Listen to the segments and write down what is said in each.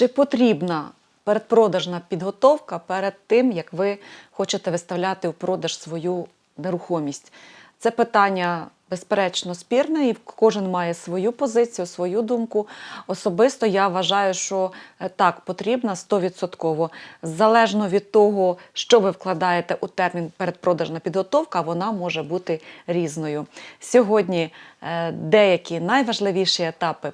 Чи потрібна передпродажна підготовка перед тим, як ви хочете виставляти у продаж свою нерухомість? Це питання, безперечно, спірне, і кожен має свою позицію, свою думку. Особисто я вважаю, що е, так, потрібна 100%. Залежно від того, що ви вкладаєте у термін передпродажна підготовка, вона може бути різною. Сьогодні е, деякі найважливіші етапи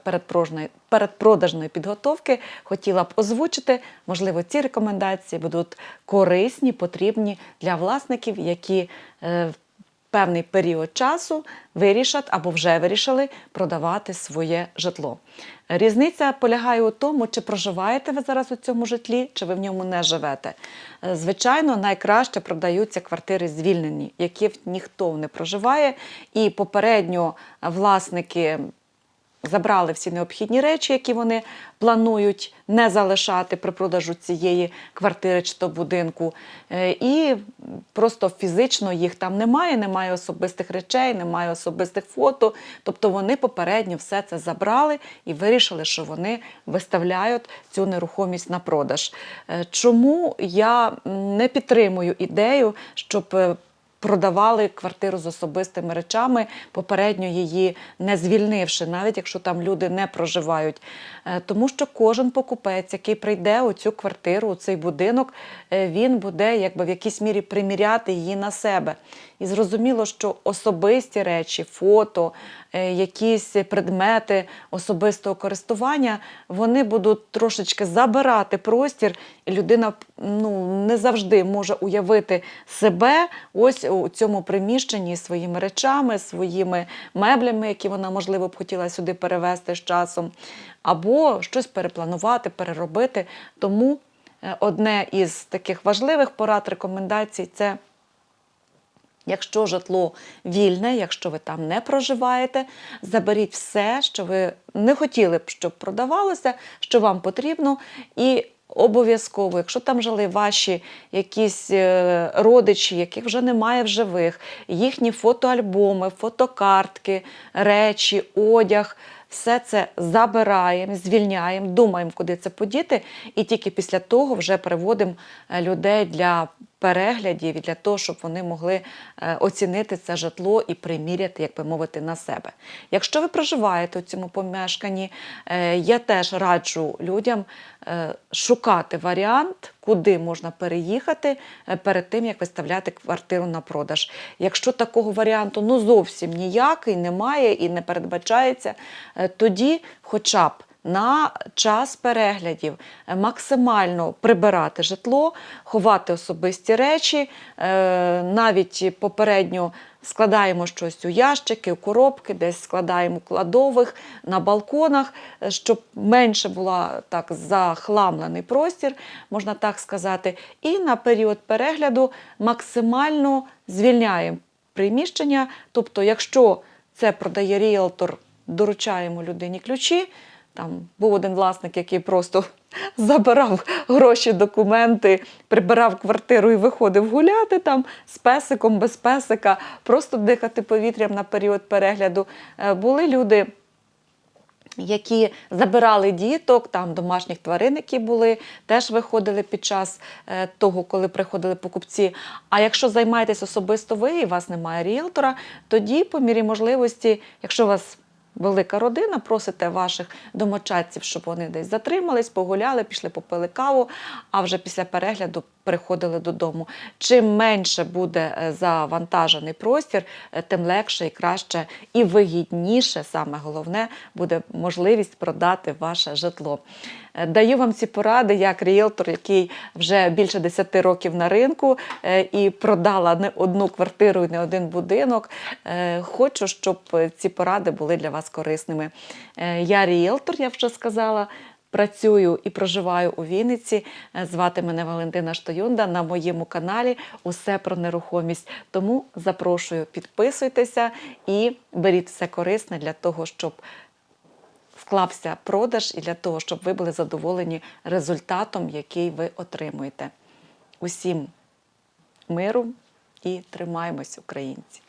передпродажної, підготовки хотіла б озвучити. Можливо, ці рекомендації будуть корисні, потрібні для власників, які е, в певний період часу вирішать або вже вирішили продавати своє житло. Різниця полягає у тому, чи проживаєте ви зараз у цьому житлі, чи ви в ньому не живете. Е, Звичайно, найкраще продаються квартири звільнені, які ніхто не проживає, і попередньо власники забрали всі необхідні речі, які вони планують не залишати при продажу цієї квартири чи то будинку. Е, І просто фізично їх там немає, немає особистих речей, немає особистих фото. Тобто вони попередньо все це забрали і вирішили, що вони виставляють цю нерухомість на продаж. Е, Чому я не підтримую ідею, щоб е, продавали квартиру з особистими речами, попередньо її не звільнивши, навіть якщо там люди не проживають. Е, Тому що кожен покупець, який прийде у цю квартиру, у цей будинок, е, він буде якби в якійсь мірі приміряти її на себе. І зрозуміло, що особисті речі, фото, е, якісь предмети особистого користування, вони будуть трошечки забирати простір, і людина ну, не завжди може уявити себе ось у цьому приміщенні своїми речами, своїми меблями, які вона, можливо, б хотіла сюди перевезти з часом, або щось перепланувати, переробити. Тому е, одне із таких важливих порад, рекомендацій це. Якщо житло вільне, якщо ви там не проживаєте, заберіть все, що ви не хотіли б, щоб продавалося, що вам потрібно, і обов'язково, якщо там жили ваші якісь е, родичі, яких вже немає в живих, їхні фотоальбоми, фотокартки, речі, одяг. Все це забираємо, звільняємо, думаємо, куди це подіти, і тільки після того вже приводимо е, людей для переглядів і для того, щоб вони могли е, оцінити це житло і приміряти, як би мовити, на себе. Якщо ви проживаєте у цьому помешканні, е, я теж раджу людям шукати варіант, куди можна переїхати е, перед тим, як виставляти квартиру на продаж. Якщо такого варіанту ну зовсім ніякий немає і не передбачається, е, тоді хоча б на час переглядів е, максимально прибирати житло, ховати особисті речі, навіть попередньо складаємо щось у ящики, у коробки, десь складаємо кладових, на балконах, е, щоб менше була так захламлений простір, можна так сказати. І на період перегляду максимально звільняємо приміщення. Тобто, якщо це продає ріелтор, доручаємо людині ключі. Там був один власник, який просто забирав гроші, документи, прибирав квартиру і виходив гуляти там з песиком, без песика, просто дихати повітрям на період перегляду. Е, Були люди. Які забирали діток, там домашніх тварин, які були, теж виходили під час е, того, коли приходили покупці. А якщо займаєтесь особисто ви і у вас немає ріелтора, тоді, по мірі можливості, якщо у вас велика родина, просите ваших домочадців, щоб вони десь затримались, погуляли, пішли попили каву, а вже після перегляду приходили додому. Чим менше буде е, завантажений простір, е, тим легше і краще і вигідніше, саме головне, буде можливість продати ваше житло. Е, Даю вам ці поради як ріелтор, який вже більше 10 років на ринку е, і продала не одну квартиру і не один будинок. Е, Хочу, щоб ці поради були для вас корисними. Я ріелтор, я вже сказала. Працюю і проживаю у Вінниці. Звати мене Валентина Штоюнда на моєму каналі Усе про нерухомість. Тому запрошую, підписуйтеся і беріть все корисне для того, щоб склався продаж і для того, щоб ви були задоволені результатом, який ви отримуєте. Усім миру і тримаємось, українці!